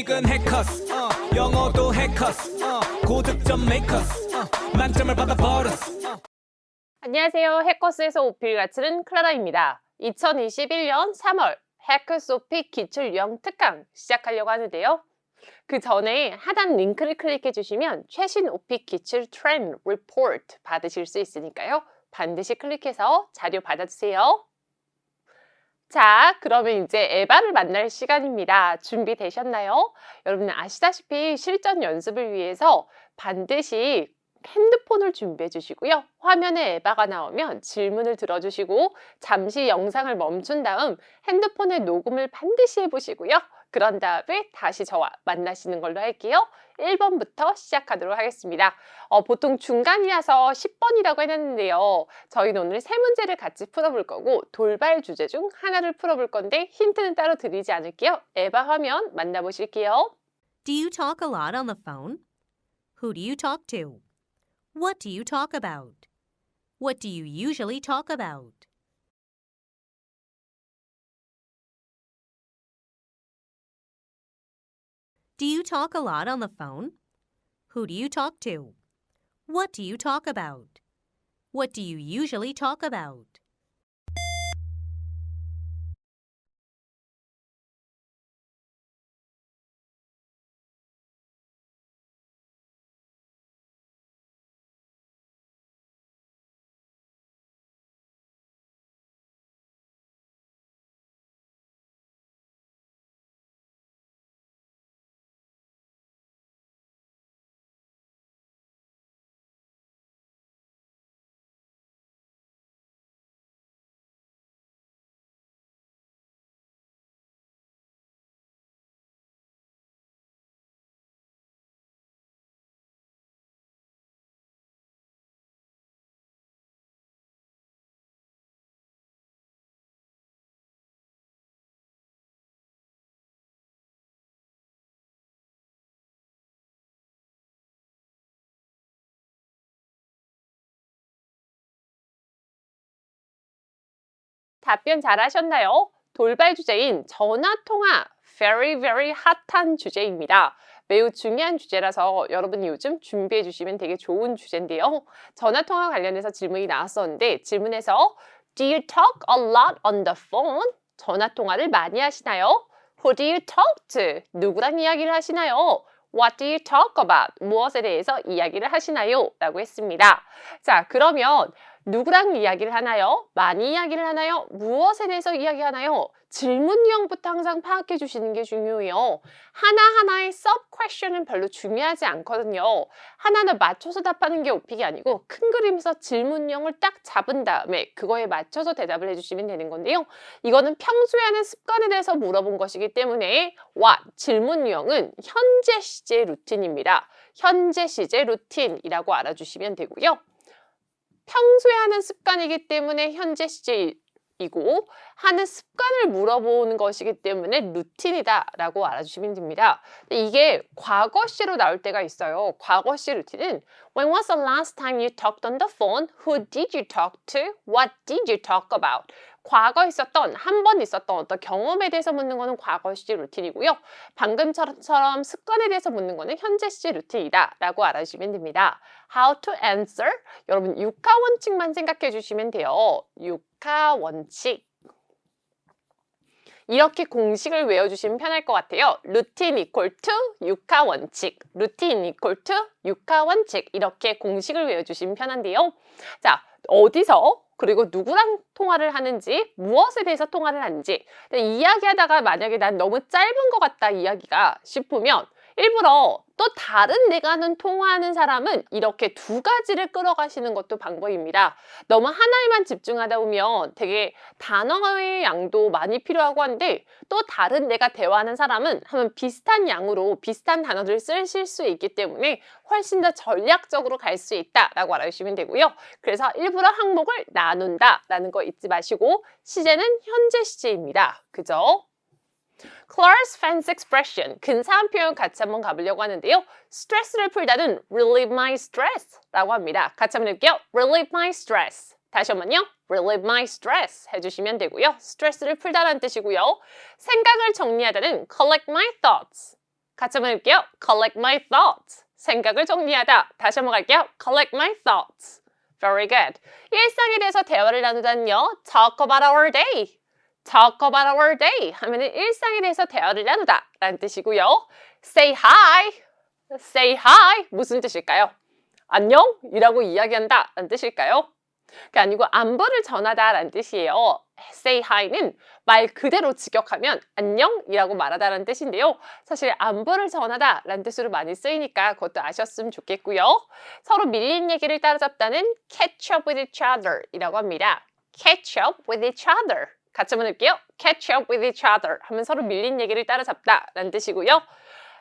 토익은 해커스 어, 영어도 해커스 어, 고득점 메이커스 어, 만점을 받아 버렸어 어. 안녕하세요. 해커스에서 오피를 가르치는 클라라입니다. 2021년 3월 해커스 오피 기출 유형 특강 시작하려고 하는데요. 그 전에 하단 링크를 클릭해 주시면 최신 오피 기출 트렌드 리포트 받으실 수 있으니까요. 반드시 클릭해서 자료 받아주세요. 자, 그러면 이제 에바를 만날 시간입니다. 준비되셨나요? 여러분 아시다시피 실전 연습을 위해서 반드시 핸드폰을 준비해 주시고요. 화면에 에바가 나오면 질문을 들어주시고 잠시 영상을 멈춘 다음 핸드폰에 녹음을 반드시 해보시고요. 그런 다음에 다시 저와 만나시는 걸로 할게요. 1번부터 시작하도록 하겠습니다. 어, 보통 중간이라서 10번이라고 해놨는데요. 저희는 오늘 세 문제를 같이 풀어볼 거고 돌발 주제 중 하나를 풀어볼 건데 힌트는 따로 드리지 않을게요. 에바 화면 만나보실게요. Do you talk a lot on the phone? Who do you talk to? What do you talk about? What do you usually talk about? Do you talk a lot on the phone? Who do you talk to? What do you talk about? What do you usually talk about? 답변 잘하셨나요? 돌발 주제인 전화 통화 very very 핫한 주제입니다. 매우 중요한 주제라서 여러분이 요즘 준비해 주시면 되게 좋은 주제인데요. 전화 통화 관련해서 질문이 나왔었는데 질문에서 Do you talk a lot on the phone? 전화 통화를 많이 하시나요? Who do you talk to? 누구랑 이야기를 하시나요? What do you talk about? 무엇에 대해서 이야기를 하시나요? 라고 했습니다. 자, 그러면 누구랑 이야기를 하나요? 많이 이야기를 하나요? 무엇에 대해서 이야기하나요? 질문형부터 항상 파악해 주시는 게 중요해요. 하나하나의 sub question은 별로 중요하지 않거든요. 하나는 맞춰서 답하는 게 오픽이 아니고 큰 그림에서 질문형을 딱 잡은 다음에 그거에 맞춰서 대답을 해주시면 되는 건데요. 이거는 평소에 하는 습관에 대해서 물어본 것이기 때문에 what 질문형은 현재 시제 루틴입니다. 현재 시제 루틴이라고 알아주시면 되고요. 평소에 하는 습관이기 때문에 현재 시제이고 하는 습관을 물어보는 것이기 때문에 루틴이다라고 알아주시면 됩니다. 이게 과거시로 나올 때가 있어요. 과거시 루틴은 When was the last time you talked on the phone? Who did you talk to? What did you talk about? 과거 있었던 한 번 있었던 어떤 경험에 대해서 묻는 거는 과거 시제 루틴이고요. 방금처럼 습관에 대해서 묻는 거는 현재 시제 루틴이다라고 알아주시면 됩니다. How to answer? 여러분 육하 원칙만 생각해 주시면 돼요. 육하 원칙. 이렇게 공식을 외워주시면 편할 것 같아요. 루틴 이퀄 투 육하 원칙, 루틴 이퀄 투 육하 원칙 이렇게 공식을 외워주시면 편한데요. 자, 어디서 그리고 누구랑 통화를 하는지 무엇에 대해서 통화를 하는지. 이야기하다가 만약에 난 너무 짧은 것 같다 이야기가 싶으면 일부러 또 다른 내가 하는 통화하는 사람은 이렇게 두 가지를 끌어가시는 것도 방법입니다. 너무 하나에만 집중하다 보면 되게 단어의 양도 많이 필요하고 한데 또 다른 내가 대화하는 사람은 하면 비슷한 양으로 비슷한 단어들을 쓰실 수 있기 때문에 훨씬 더 전략적으로 갈 수 있다라고 알아주시면 되고요. 그래서 일부러 항목을 나눈다라는 거 잊지 마시고 시제는 현재 시제입니다. 그죠? Clara's fancy expression, 근사한 표현 같이 한번 가보려고 하는데요. 스트레스를 풀다는 relieve my stress 라고 합니다. 같이 한번 해볼게요. relieve my stress. 다시 한번요. relieve my stress 해주시면 되고요. 스트레스를 풀다라는 뜻이고요. 생각을 정리하다는 collect my thoughts. 같이 한번 해볼게요. collect my thoughts. 생각을 정리하다. 다시 한번 갈게요. collect my thoughts. Very good. 일상에 대해서 대화를 나누다는요. talk about our day. Talk about our day 하면은 일상에 대해서 대화를 나누다 라는 뜻이고요. say hi. say hi 무슨 뜻일까요? 안녕? 이라고 이야기한다 라는 뜻일까요? 그게 아니고 안부를 전하다 라는 뜻이에요. say hi는 말 그대로 직역하면 안녕이라고 말하다라는 뜻인데요. 사실 안부를 전하다 라는 뜻으로 많이 쓰이니까 그것도 아셨으면 좋겠고요. 서로 밀린 얘기를 따라잡다는 catch up with each other 이라고 합니다. catch up with each other. 같이 한번 해볼게요. catch up with each other 하면 서로 밀린 얘기를 따라잡다 라는 뜻이고요.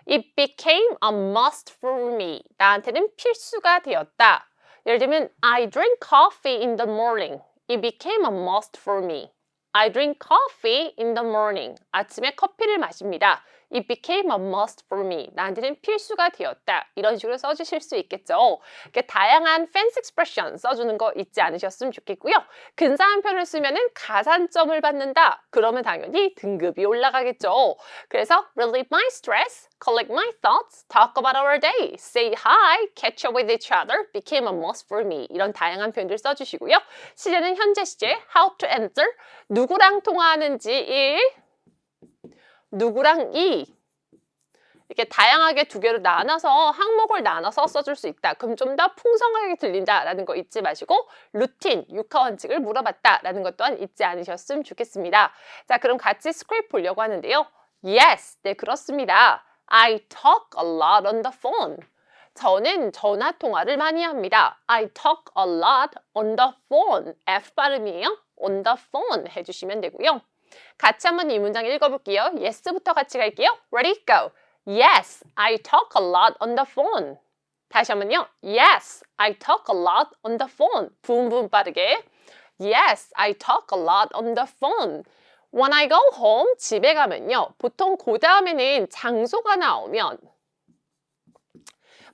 It became a must for me. 나한테는 필수가 되었다. 예를 들면 I drink coffee in the morning. It became a must for me. I drink coffee in the morning. 아침에 커피를 마십니다. It became a must for me. 나한테는 필수가 되었다. 이런 식으로 써주실 수 있겠죠. 이렇게 다양한 fancy expression 써주는 거 잊지 않으셨으면 좋겠고요. 근사한 표현을 쓰면 은 가산점을 받는다. 그러면 당연히 등급이 올라가겠죠. 그래서 relieve my stress, collect my thoughts, talk about our day, say hi, catch up with each other, became a must for me. 이런 다양한 표현들 써주시고요. 시제는 현재 시제, how to answer, 누구랑 통화하는지 1, 누구랑 2. 이렇게 다양하게 두 개로 나눠서 항목을 나눠서 써줄 수 있다. 그럼 좀 더 풍성하게 들린다라는 거 잊지 마시고 루틴, 육하 원칙을 물어봤다라는 것 또한 잊지 않으셨으면 좋겠습니다. 자, 그럼 같이 스크립트 보려고 하는데요. Yes, 네 그렇습니다. I talk a lot on the phone. 저는 전화 통화를 많이 합니다. I talk a lot on the phone. F 발음이에요. on the phone 해주시면 되고요. 같이 한번 이 문장 읽어볼게요. Yes부터 같이 갈게요. Ready, go. Yes, I talk a lot on the phone. 다시 한번요. Yes, I talk a lot on the phone. 부음부음 빠르게. Yes, I talk a lot on the phone. When I go home, 집에 가면요. 보통 그 다음에는 장소가 나오면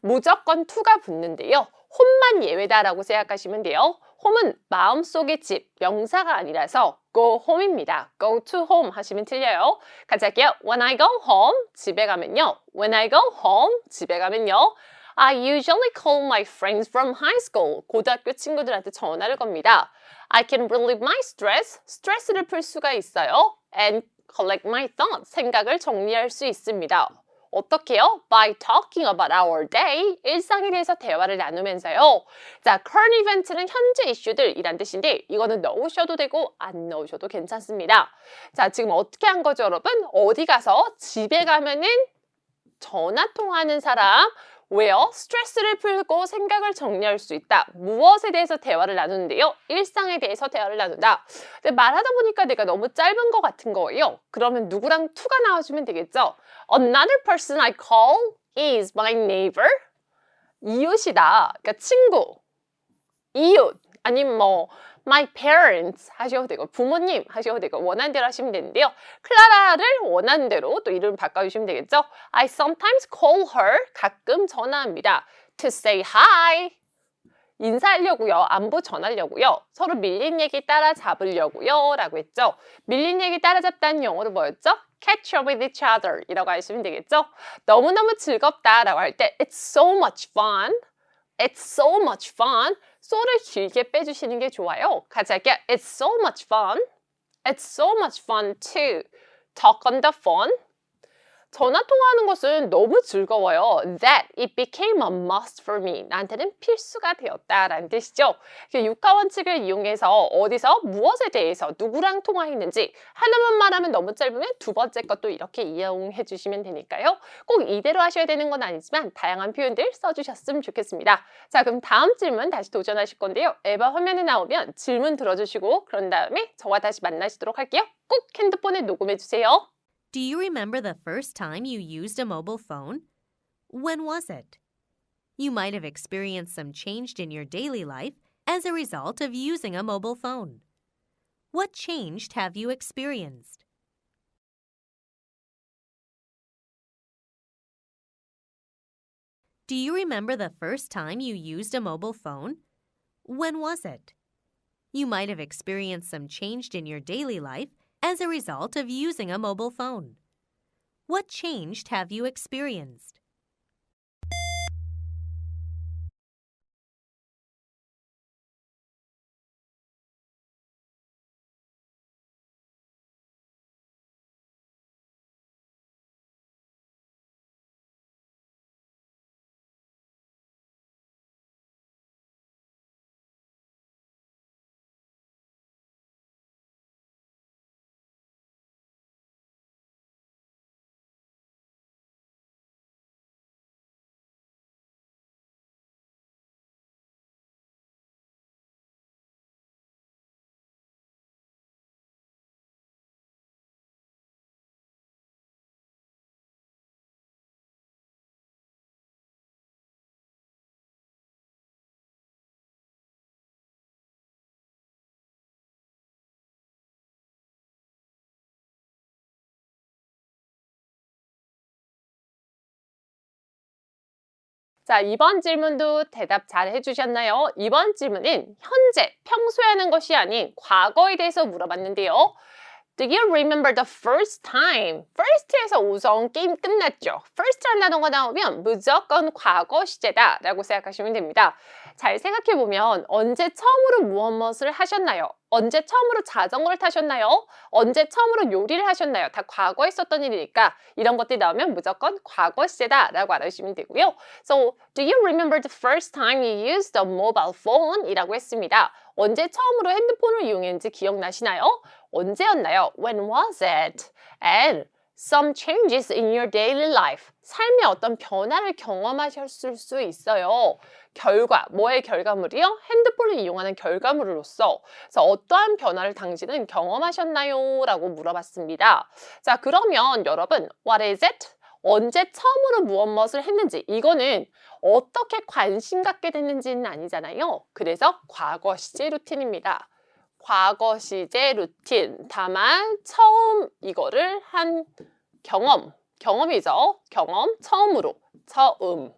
무조건 to가 붙는데요. 홈만 예외다라고 생각하시면 돼요. 홈은 마음속의 집, 명사가 아니라서 go home입니다. go to home 하시면 틀려요. 같이 할게요. When I go home, 집에 가면요. When I go home, 집에 가면요. I usually call my friends from high school. 고등학교 친구들한테 전화를 겁니다. I can relieve my stress. 스트레스를 풀 수가 있어요. And collect my thoughts. 생각을 정리할 수 있습니다. 어떻게요? By talking about our day. 일상에 대해서 대화를 나누면서요. 자, current event는 현재 이슈들이란 뜻인데 이거는 넣으셔도 되고 안 넣으셔도 괜찮습니다. 자, 지금 어떻게 한 거죠, 여러분? 어디 가서 집에 가면은 전화 통화하는 사람 왜요? 스트레스를 풀고 생각을 정리할 수 있다. 무엇에 대해서 대화를 나누는데요? 일상에 대해서 대화를 나눈다. 근데 말하다 보니까 내가 너무 짧은 것 같은 거예요. 그러면 누구랑 to가 나와주면 되겠죠? Another person I call is my neighbor. 이웃이다. 그러니까 친구. 이웃. 아니면 뭐 my parents 하셔도 되고 부모님 하셔도 되고 원하는 대로 하시면 되는데요. 클라라를 원하는 대로 또 이름 바꿔주시면 되겠죠. I sometimes call her 가끔 전화합니다. To say hi 인사하려고요. 안부 전하려고요. 서로 밀린 얘기 따라잡으려고요. 라고 했죠. 밀린 얘기 따라잡다는 영어로 뭐였죠? catch up with each other 이라고 하시면 되겠죠. 너무너무 즐겁다 라고 할 때 it's so much fun It's so much fun. So를 길게 빼주시는 게 좋아요. 같이 할게요. It's so much fun. It's so much fun to talk on the phone. 전화 통화하는 것은 너무 즐거워요. That it became a must for me. 나한테는 필수가 되었다라는 뜻이죠. 육하 원칙을 이용해서 어디서 무엇에 대해서 누구랑 통화했는지 하나만 말하면 너무 짧으면 두 번째 것도 이렇게 이용해 주시면 되니까요. 꼭 이대로 하셔야 되는 건 아니지만 다양한 표현들 써주셨으면 좋겠습니다. 자, 그럼 다음 질문 다시 도전하실 건데요. 에바 화면에 나오면 질문 들어주시고 그런 다음에 저와 다시 만나시도록 할게요. 꼭 핸드폰에 녹음해 주세요. Do you remember the first time you used a mobile phone? When was it? You might have experienced some change in your daily life as a result of using a mobile phone. What change have you experienced? Do you remember the first time you used a mobile phone? When was it? You might have experienced some change in your daily life as a result of using a mobile phone. What changed have you experienced? 자, 이번 질문도 대답 잘 해주셨나요? 이번 질문은 현재, 평소에 하는 것이 아닌 과거에 대해서 물어봤는데요. Do you remember the first time? first에서 우선 게임 끝났죠. first라는 단어가 나오면 무조건 과거 시제다 라고 생각하시면 됩니다. 잘 생각해보면 언제 처음으로 무엇 무엇을 하셨나요? 언제 처음으로 자전거를 타셨나요? 언제 처음으로 요리를 하셨나요? 다 과거에 있었던 일이니까 이런 것들이 나오면 무조건 과거 시제다 라고 알아주시면 되고요. So, do you remember the first time you used a mobile phone? 이라고 했습니다. 언제 처음으로 핸드폰을 이용했는지 기억나시나요? 언제였나요? When was it? And some changes in your daily life. 삶의 어떤 변화를 경험하셨을 수 있어요. 결과, 뭐의 결과물이요? 핸드폰을 이용하는 결과물로서 그래서 어떠한 변화를 당신은 경험하셨나요? 라고 물어봤습니다. 자, 그러면 여러분, what is it? 언제 처음으로 무엇 무엇을 했는지 이거는 어떻게 관심 갖게 됐는지는 아니잖아요. 그래서 과거 시제 루틴입니다. 과거 시제 루틴. 다만 처음 이거를 한 경험, 경험이죠. 경험, 처음으로, 처음.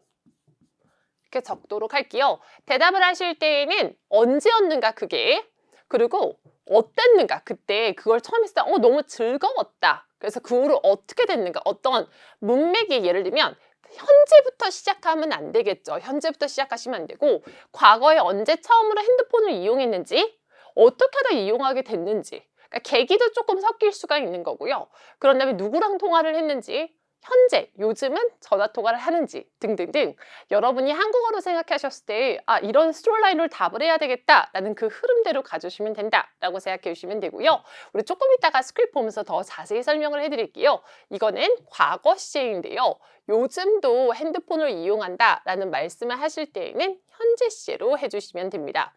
이렇게 적도록 할게요. 대답을 하실 때에는 언제였는가 그게 그리고 어땠는가 그때 그걸 처음 했을 때 어, 너무 즐거웠다. 그래서 그 후로 어떻게 됐는가 어떤 문맥이 예를 들면 현재부터 시작하면 안 되겠죠. 현재부터 시작하시면 안 되고 과거에 언제 처음으로 핸드폰을 이용했는지 어떻게 하다 이용하게 됐는지 그러니까 계기도 조금 섞일 수가 있는 거고요. 그런 다음에 누구랑 통화를 했는지 현재, 요즘은 전화 통화를 하는지 등등등 여러분이 한국어로 생각하셨을 때 아, 이런 스토리라인으로 답을 해야 되겠다라는 그 흐름대로 가주시면 된다라고 생각해 주시면 되고요. 우리 조금 이따가 스크립트 보면서 더 자세히 설명을 해드릴게요. 이거는 과거 시제인데요. 요즘도 핸드폰을 이용한다라는 말씀을 하실 때에는 현재 시제로 해주시면 됩니다.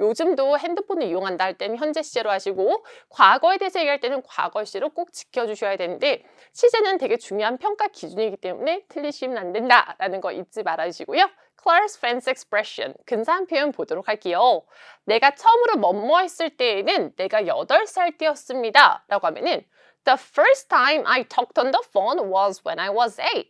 요즘도 핸드폰을 이용한다 할 때는 현재 시제로 하시고 과거에 대해서 얘기할 때는 과거 시제로 꼭 지켜주셔야 되는데 시제는 되게 중요한 평가 기준이기 때문에 틀리시면 안 된다라는 거 잊지 말아주시고요. Claire's Fancy Expression 근사한 표현 보도록 할게요. 내가 처음으로 뭐뭐 했을 때에는 내가 8살 때였습니다 라고 하면은 The first time I talked on the phone was when I was 8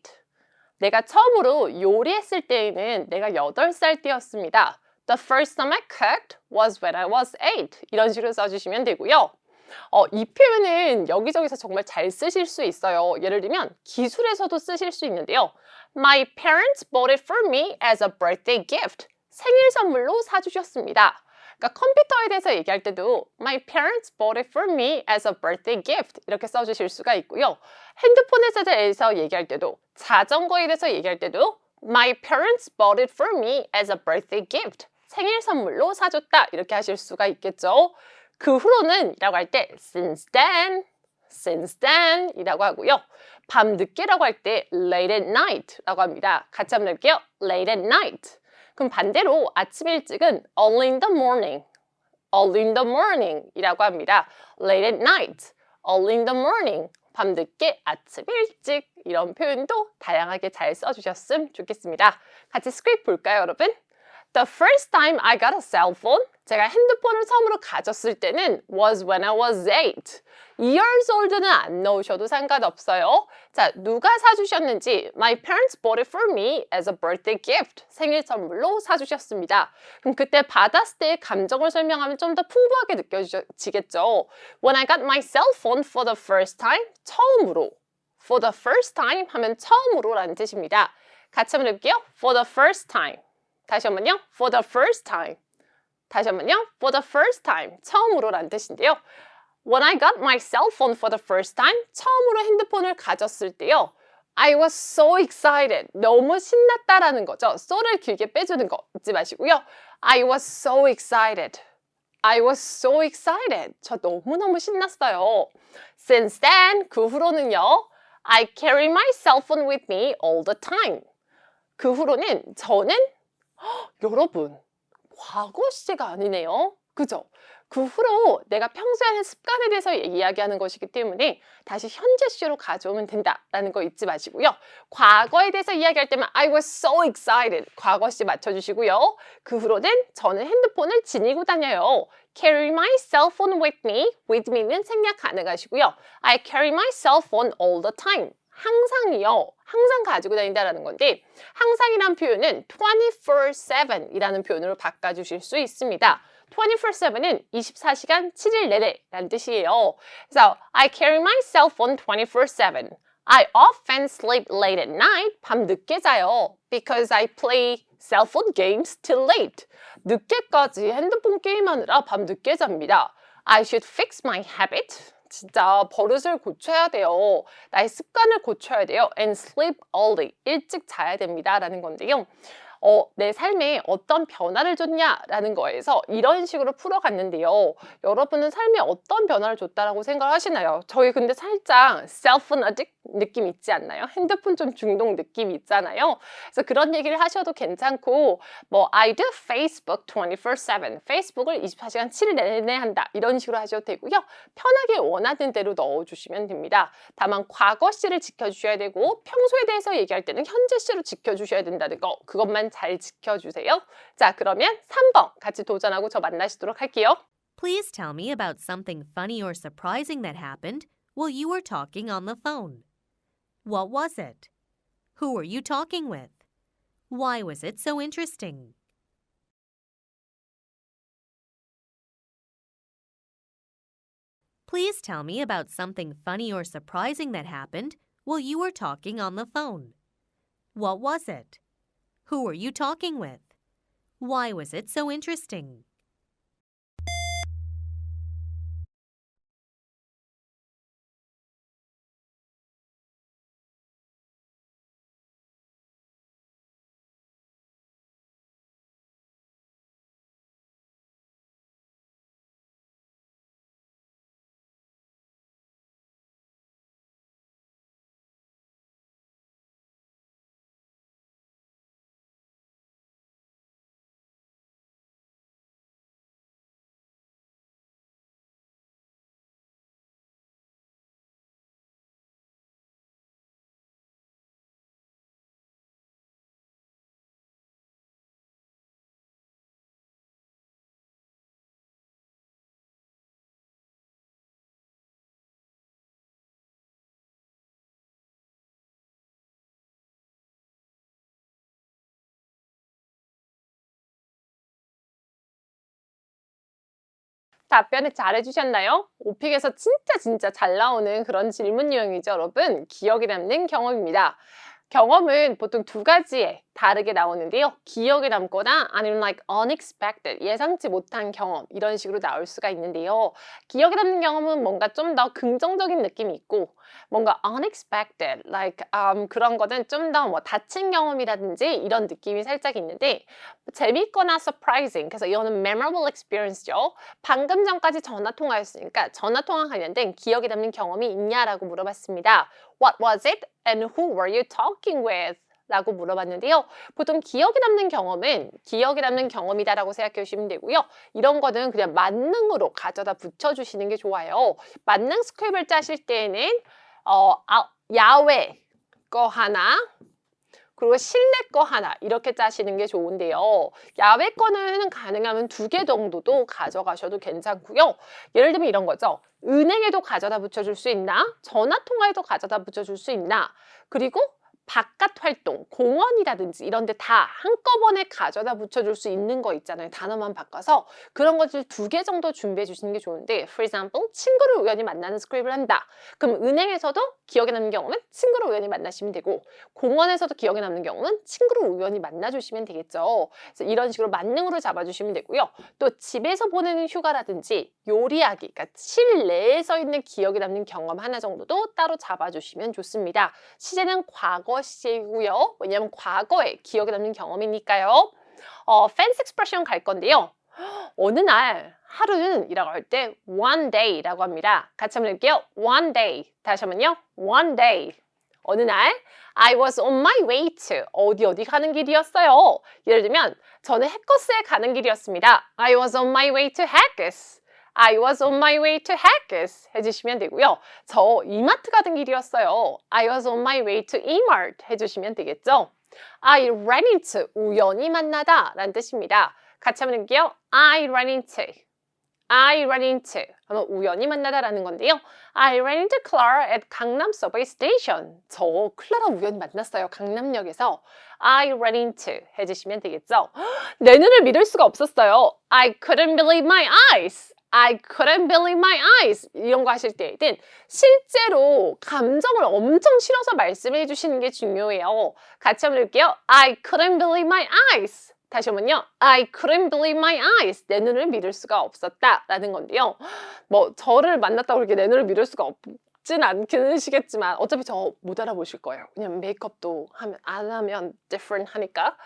내가 처음으로 요리했을 때에는 내가 8살 때였습니다. The first time I cooked was when I was 8. 이런 식으로 써주시면 되고요. 어, 이 표현은 여기저기서 정말 잘 쓰실 수 있어요. 예를 들면 기술에서도 쓰실 수 있는데요. My parents bought it for me as a birthday gift. 생일 선물로 사주셨습니다. 그러니까 컴퓨터에 대해서 얘기할 때도 My parents bought it for me as a birthday gift 이렇게 써주실 수가 있고요. 핸드폰에 대해서 얘기할 때도 자전거에 대해서 얘기할 때도 My parents bought it for me as a birthday gift. 생일 선물로 사줬다 이렇게 하실 수가 있겠죠. 그 후로는 이라고 할 때 since then, since then 이라고 하고요. 밤 늦게라고 할 때 late at night 라고 합니다. 같이 한번 해볼게요. late at night. 그럼 반대로 아침 일찍은 early in the morning, early in the morning 이라고 합니다. late at night, early in the morning. 밤 늦게 아침 일찍 이런 표현도 다양하게 잘 써주셨으면 좋겠습니다. 같이 스크립트 볼까요, 여러분? The first time I got a cell phone, 제가 핸드폰을 처음으로 가졌을 때는 was when I was 8. years old는 안 넣으셔도 상관없어요. 자, 누가 사주셨는지 My parents bought it for me as a birthday gift. 생일 선물로 사주셨습니다. 그럼 그때 받았을 때의 감정을 설명하면 좀 더 풍부하게 느껴지겠죠. When I got my cell phone for the first time, 처음으로 for the first time 하면 처음으로라는 뜻입니다. 같이 한번 해볼게요. for the first time. 다시 한번요. for the first time. 다시 한번요. for the first time. 처음으로라는 뜻인데요. When I got my cell phone for the first time, 처음으로 핸드폰을 가졌을 때요. I was so excited. 너무 신났다라는 거죠. so를 길게 빼주는 거 잊지 마시고요. I was so excited. I was so excited. 저 너무너무 신났어요. Since then, 그 후로는요. I carry my cell phone with me all the time. 그 후로는 저는 헉, 여러분 과거 시제가 아니네요. 그죠? 그 후로 내가 평소에 하는 습관에 대해서 이야기하는 것이기 때문에 다시 현재 시로 가져오면 된다라는 거 잊지 마시고요. 과거에 대해서 이야기할 때만 I was so excited 과거 시 맞춰주시고요. 그 후로는 저는 핸드폰을 지니고 다녀요. Carry my cell phone with me. With me는 생략 가능하시고요. I carry my cell phone all the time. 항상이요. 항상 가지고 다닌다라는 건데 항상이란 표현은 24/7이라는 표현으로 바꿔주실 수 있습니다. 24/7은 24시간 7일 내내 라는 뜻이에요. 그래서 I carry my cell phone 24/7. I often sleep late at night. 밤 늦게 자요. Because I play cell phone games till late. 늦게까지 핸드폰 게임하느라 밤 늦게 잡니다. I should fix my habit. 진짜 버릇을 고쳐야 돼요. 나의 습관을 고쳐야 돼요. And sleep early. 일찍 자야 됩니다. 라는 건데요. 어, 내 삶에 어떤 변화를 줬냐라는 거에서 이런 식으로 풀어갔는데요. 여러분은 삶에 어떤 변화를 줬다라고 생각하시나요? 저희 근데 살짝 셀프 addict 느낌 있지 않나요? 핸드폰 좀 중독 느낌 있잖아요. 그래서 그런 얘기를 하셔도 괜찮고 뭐 I do Facebook 24/7. 페이스북을 24시간 7일 내내 한다. 이런 식으로 하셔도 되고요. 편하게 원하는 대로 넣어 주시면 됩니다. 다만 과거 시를 지켜 주셔야 되고 평소에 대해서 얘기할 때는 현재 시로 지켜 주셔야 된다는 거. 그것만 잘 지켜 주세요. 자, 그러면 3번 같이 도전하고 저 만나시도록 할게요. Please tell me about something funny or surprising that happened while you were talking on the phone. What was it? Who were you talking with? Why was it so interesting? Please tell me about something funny or surprising that happened while you were talking on the phone. What was it? Who were you talking with? Why was it so interesting? 답변을 잘 해주셨나요? 오픽에서 진짜 진짜 잘 나오는 그런 질문 유형이죠, 여러분. 기억에 남는 경험입니다. 경험은 보통 두 가지에 다르게 나오는데요. 기억에 남거나 아니면 like unexpected, 예상치 못한 경험 이런 식으로 나올 수가 있는데요. 기억에 남는 경험은 뭔가 좀 더 긍정적인 느낌이 있고 뭔가 unexpected, like um, 그런 거는 좀 더 뭐 다친 경험이라든지 이런 느낌이 살짝 있는데 재밌거나 surprising, 그래서 이거는 memorable experience죠. 방금 전까지 전화 통화였으니까 전화 통화 관련된 기억에 남는 경험이 있냐라고 물어봤습니다. What was it and who were you talking with? 라고 물어봤는데요. 보통 기억에 남는 경험은 기억에 남는 경험이다라고 생각해 주시면 되고요. 이런 거는 그냥 만능으로 가져다 붙여주시는 게 좋아요. 만능 스크립을 짜실 때에는 어, 아, 야외 거 하나 그리고 실내 거 하나 이렇게 짜시는 게 좋은데요. 야외 거는 가능하면 두 개 정도도 가져가셔도 괜찮고요. 예를 들면 이런 거죠. 은행에도 가져다 붙여줄 수 있나? 전화 통화에도 가져다 붙여줄 수 있나? 그리고 바깥 활동, 공원이라든지 이런 데 다 한꺼번에 가져다 붙여줄 수 있는 거 있잖아요. 단어만 바꿔서 그런 것들 두 개 정도 준비해 주시는 게 좋은데 for example, 친구를 우연히 만나는 스크립을 한다. 그럼 은행에서도 기억에 남는 경우는 친구를 우연히 만나시면 되고 공원에서도 기억에 남는 경우는 친구를 우연히 만나주시면 되겠죠. 그래서 이런 식으로 만능으로 잡아주시면 되고요. 또 집에서 보내는 휴가라든지 요리하기, 그러니까 실내에서 있는 기억에 남는 경험 하나 정도도 따로 잡아주시면 좋습니다. 시제는 과거 시제이고요. 왜냐하면 과거에 기억에 남는 경험이니까요. 어, 팬스 익스프레션 갈 건데요. 어느 날 하루는 이라고 할 때 one day라고 합니다. 같이 한번 해볼게요. one day. 다시 한번요. one day. 어느 날 I was on my way to 어디 어디 가는 길이었어요. 예를 들면 저는 해커스에 가는 길이었습니다. I was on my way to Hackers. I was on my way to Hackers 해주시면 되고요. 저 이마트 가는 길이었어요. I was on my way to E-Mart 해주시면 되겠죠. I ran into 우연히 만나다 라는 뜻입니다. 같이 한번 해볼게요. I ran into I ran into 하면 우연히 만나다라는 건데요. I ran into Clara at 강남 subway station. 저 클라라 우연히 만났어요. 강남역에서. I ran into 해주시면 되겠죠. 내 눈을 믿을 수가 없었어요. I couldn't believe my eyes. I couldn't believe my eyes. 이런 거 하실 때에는 실제로 감정을 엄청 실어서 말씀해 주시는 게 중요해요. 같이 한번 해볼게요. I couldn't believe my eyes. 다시 한번요. I couldn't believe my eyes. 내 눈을 믿을 수가 없었다. 라는 건데요. 뭐, 저를 만났다고 그렇게 내 눈을 믿을 수가 없 진 않으시겠지만, 어차피 저 못 알아보실 거예요. 왜냐면 메이크업도 하면, 안 하면 different 하니까.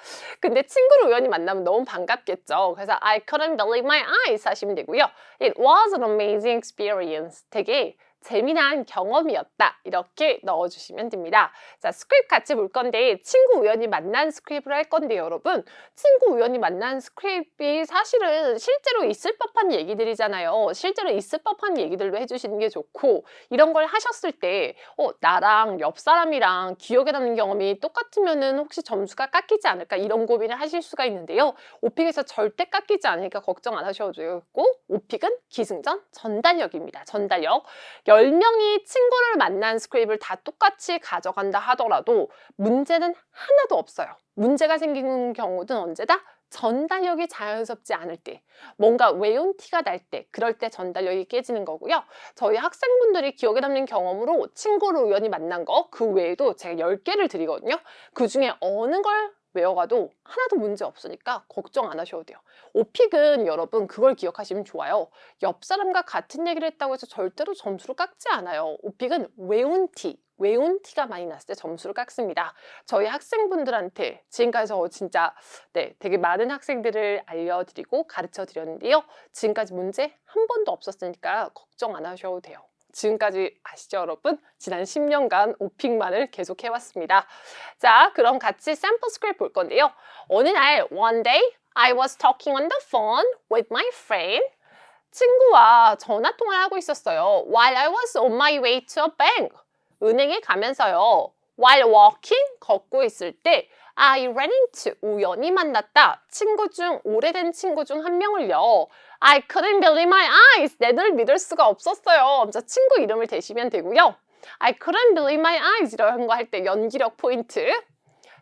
근데 친구를 우연히 만나면 너무 반갑겠죠. 그래서 I couldn't believe my eyes 하시면 되고요. It was an amazing experience. 되게 재미난 경험이었다. 이렇게 넣어주시면 됩니다. 자, 스크립 같이 볼 건데 친구 우연히 만난 스크립을 할 건데요, 여러분. 친구 우연히 만난 스크립이 사실은 실제로 있을 법한 얘기들이잖아요. 실제로 있을 법한 얘기들로 해주시는 게 좋고 이런 걸 하셨을 때 어, 나랑 옆 사람이랑 기억에 남는 경험이 똑같으면은 혹시 점수가 깎이지 않을까 이런 고민을 하실 수가 있는데요. 오픽에서 절대 깎이지 않으니까 걱정 안 하셔도 되고 오픽은 기승전 전달력입니다. 전달력. 10명이 친구를 만난 스크립을 다 똑같이 가져간다 하더라도 문제는 하나도 없어요. 문제가 생기는 경우는 언제다? 전달력이 자연스럽지 않을 때, 뭔가 외운 티가 날 때, 그럴 때 전달력이 깨지는 거고요. 저희 학생분들이 기억에 남는 경험으로 친구를 우연히 만난 거, 그 외에도 제가 10개를 드리거든요. 그 중에 어느 걸 외워가도 하나도 문제 없으니까 걱정 안 하셔도 돼요. 오픽은 여러분 그걸 기억하시면 좋아요. 옆 사람과 같은 얘기를 했다고 해서 절대로 점수를 깎지 않아요. 오픽은 외운 티, 외운 티가 많이 났을 때 점수를 깎습니다. 저희 학생분들한테 지금까지 저 진짜 네, 되게 많은 학생들을 알려드리고 가르쳐 드렸는데요. 지금까지 문제 한 번도 없었으니까 걱정 안 하셔도 돼요. 지금까지 아시죠, 여러분? 지난 10년간 오픽만을 계속 해왔습니다. 자, 그럼 같이 샘플 스크립트 볼 건데요. 어느 날, one day, I was talking on the phone with my friend. 친구와 전화 통화를 하고 있었어요. While I was on my way to a bank. 은행에 가면서요. While walking, 걷고 있을 때 I ran into, 우연히 만났다. 친구 중, 오래된 친구 중 한 명을요. I couldn't believe my eyes. 내 눈을 믿을 수가 없었어요. 저 친구 이름을 대시면 되고요. I couldn't believe my eyes. 이런 거 할 때 연기력 포인트.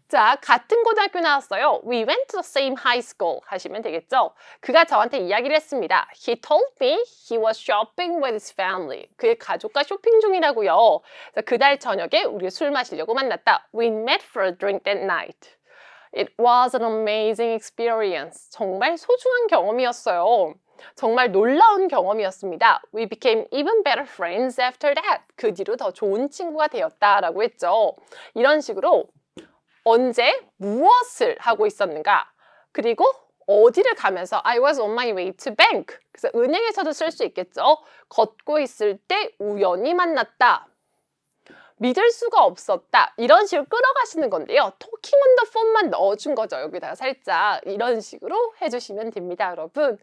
자, 같은 고등학교 나왔어요. We went to the same high school 하시면 되겠죠. 그가 저한테 이야기를 했습니다. He told me he was shopping with his family. 그의 가족과 쇼핑 중이라고요. 자, 그날 저녁에 우리 술 마시려고 만났다. We met for a drink that night. It was an amazing experience. 정말 소중한 경험이었어요. 정말 놀라운 경험이었습니다. We became even better friends after that. 그 뒤로 더 좋은 친구가 되었다라고 했죠. 이런 식으로 언제 무엇을 하고 있었는가? 그리고 어디를 가면서 I was on my way to bank. 그래서 은행에서도 쓸 수 있겠죠? 걷고 있을 때 우연히 만났다 믿을 수가 없었다 이런 식으로 끌어가시는 건데요 토킹 온 더 폰만 넣어준 거죠 여기다가 살짝 이런 식으로 해주시면 됩니다 여러분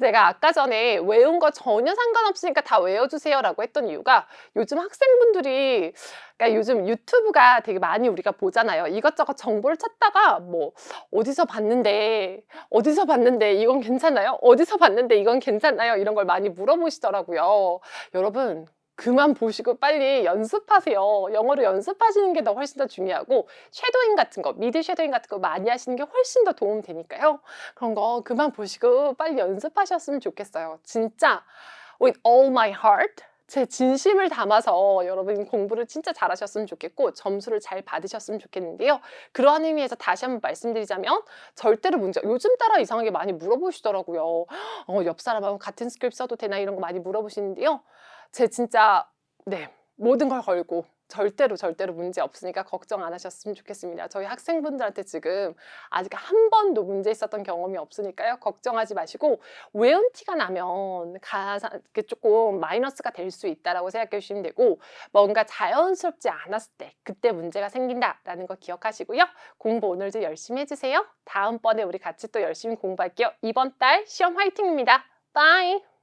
제가 아까 전에 외운 거 전혀 상관없으니까 다 외워주세요 라고 했던 이유가 요즘 학생분들이 그러니까 요즘 유튜브가 되게 많이 우리가 보잖아요. 이것저것 정보를 찾다가 뭐 어디서 봤는데 어디서 봤는데 이건 괜찮아요? 어디서 봤는데 이건 괜찮아요? 이런 걸 많이 물어보시더라고요. 여러분 그만 보시고 빨리 연습하세요. 영어를 연습하시는 게 더 훨씬 더 중요하고 쉐도잉 같은 거, 미드 쉐도잉 같은 거 많이 하시는 게 훨씬 더 도움 되니까요. 그런 거 그만 보시고 빨리 연습하셨으면 좋겠어요. 진짜 with all my heart 제 진심을 담아서 여러분 공부를 진짜 잘하셨으면 좋겠고 점수를 잘 받으셨으면 좋겠는데요. 그러한 의미에서 다시 한번 말씀드리자면 절대로 문제 요즘 따라 이상하게 많이 물어보시더라고요. 어, 옆 사람하고 같은 스크립트 써도 되나 이런 거 많이 물어보시는데요. 제 진짜 네 모든 걸 걸고 절대로 절대로 문제 없으니까 걱정 안 하셨으면 좋겠습니다. 저희 학생분들한테 지금 아직 한 번도 문제 있었던 경험이 없으니까요. 걱정하지 마시고 외운 티가 나면 가사 조금 마이너스가 될 수 있다라고 생각해 주시면 되고 뭔가 자연스럽지 않았을 때 그때 문제가 생긴다라는 거 기억하시고요. 공부 오늘도 열심히 해주세요. 다음번에 우리 같이 또 열심히 공부할게요. 이번 달 시험 화이팅입니다. 바이.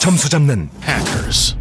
점수 잡는 hackers.